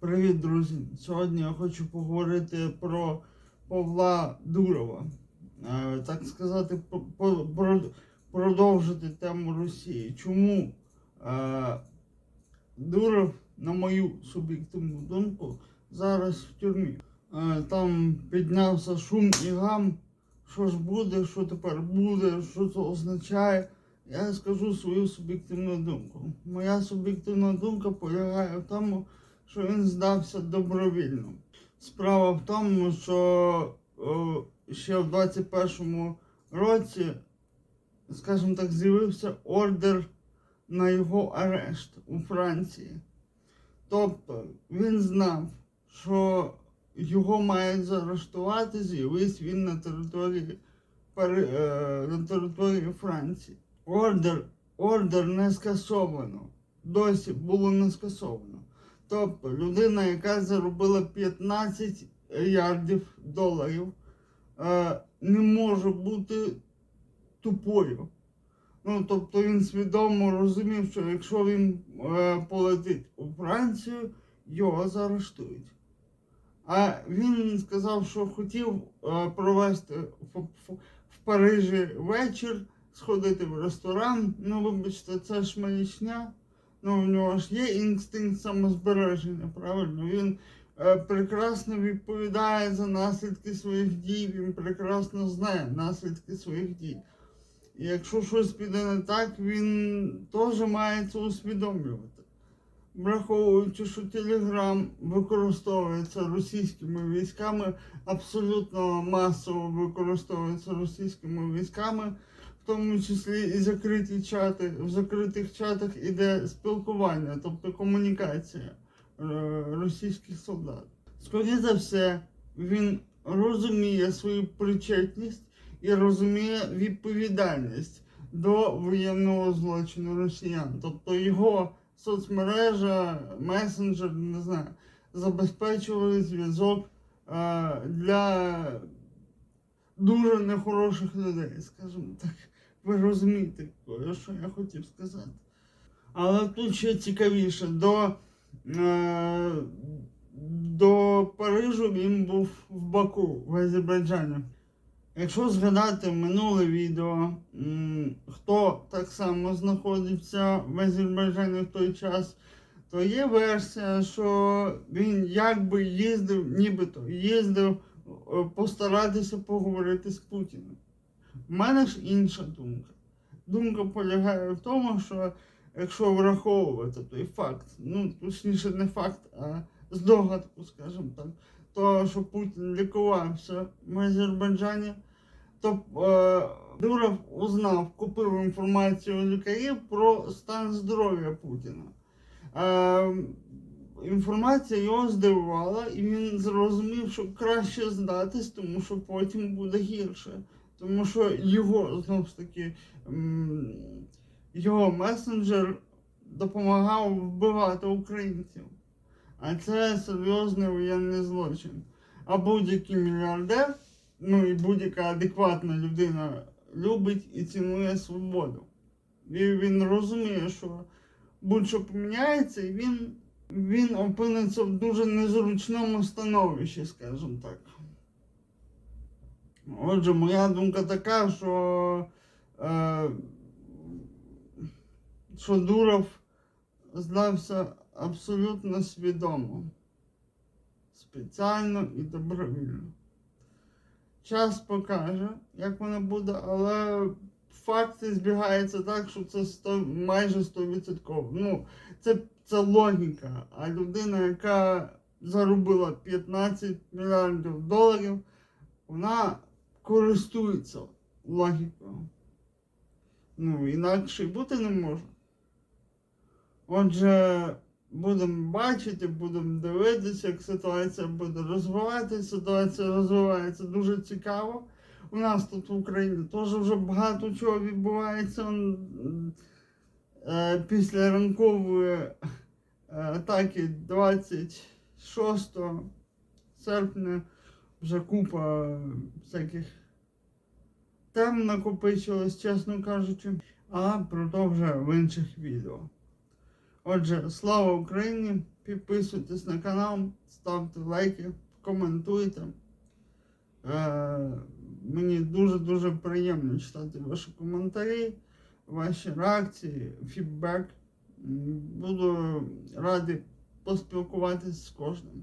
Привіт, друзі! Сьогодні я хочу поговорити про Павла Дурова. Е, Так сказати, продовжити тему Росії. Чому е, Дуров, на мою суб'єктивну думку, зараз в тюрмі? Е, Там піднявся шум і гам. Що ж буде, що тепер буде, що це означає. Я скажу свою суб'єктивну думку. Моя суб'єктивна думка полягає в тому, що він здався добровільно. Справа в тому, що ще в 21-му році, скажімо так, з'явився ордер на його арешт у Франції. Тобто він знав, що його мають заарештувати, з'явився він на території, е, на території Франції. Ордер, ордер не скасовано. Досі було не скасовано. Тобто людина, яка заробила 15 ярдів доларів, е, не може бути тупою. Ну, тобто він свідомо розумів, що якщо він е, полетить у Францію, його заарештують. А він сказав, що хотів е, провести в, Парижі вечір, сходити в ресторан. Ну, вибачте, це ж маячня. Ну, у нього ж є інстинкт самозбереження, правильно? Він е, прекрасно відповідає за наслідки своїх дій, він прекрасно знає наслідки своїх дій. І якщо щось піде не так, він теж має це усвідомлювати. Враховуючи, що Телеграм використовується російськими військами, абсолютно масово використовується російськими військами, тому числі і закриті чати. В закритих чатах іде спілкування, тобто комунікація е, російських солдат. Скоріше за все, він розуміє свою причетність і розуміє відповідальність до воєнного злочину росіян. Тобто його соцмережа, месенджер, не знаю, забезпечували зв'язок е, для дуже нехороших людей, скажімо так. Ви розумієте, що я хотів сказати. Але тут ще цікавіше, до, е, до Парижу він був в Баку, в Азербайджані. Якщо згадати минуле відео, хто так само знаходився в Азербайджані в той час, то є версія, що він якби їздив, нібито їздив е, постаратися поговорити з Путіним. У мене ж інша думка. Думка полягає в тому, що якщо враховувати той факт, ну точніше не факт, а здогадку, скажімо так, то що Путін лікувався в Азербайджані, то е, Дуров узнав, купив інформацію у лікарів про стан здоров'я Путіна. Е, інформація його здивувала, і він зрозумів, що краще здатись, тому що потім буде гірше. Тому що його знову ж таки його месенджер допомагав вбивати українців. А це серйозний воєнний злочин. А будь-який мільярдер, ну і будь-яка адекватна людина любить і цінує свободу. І він розуміє, що будь-що поміняється, і він, він опиниться в дуже незручному становищі, скажімо так. Отже, моя думка така, що, е, що Дуров здався абсолютно свідомо, спеціально і добровільно. Час покаже, як воно буде, але факти збігаються так, що це 100, майже 100%. Ну, це, це логіка. А людина, яка заробила 15 мільярдів доларів, вона користується логікою. Ну, інакше бути не може. Отже, будемо бачити, будемо дивитися, як ситуація буде розвиватися. Ситуація розвивається дуже цікаво. У нас тут в Україні теж вже багато чого відбувається. Е, Після ранкової е, атаки 26 серпня вже купа всяких тем накопичилось, чесно кажучи. А про то вже в інших відео. Отже, слава Україні! Підписуйтесь на канал, ставте лайки, коментуйте. Е, мені дуже-дуже приємно читати ваші коментарі, ваші реакції, фідбек. Буду радий поспілкуватись з кожним.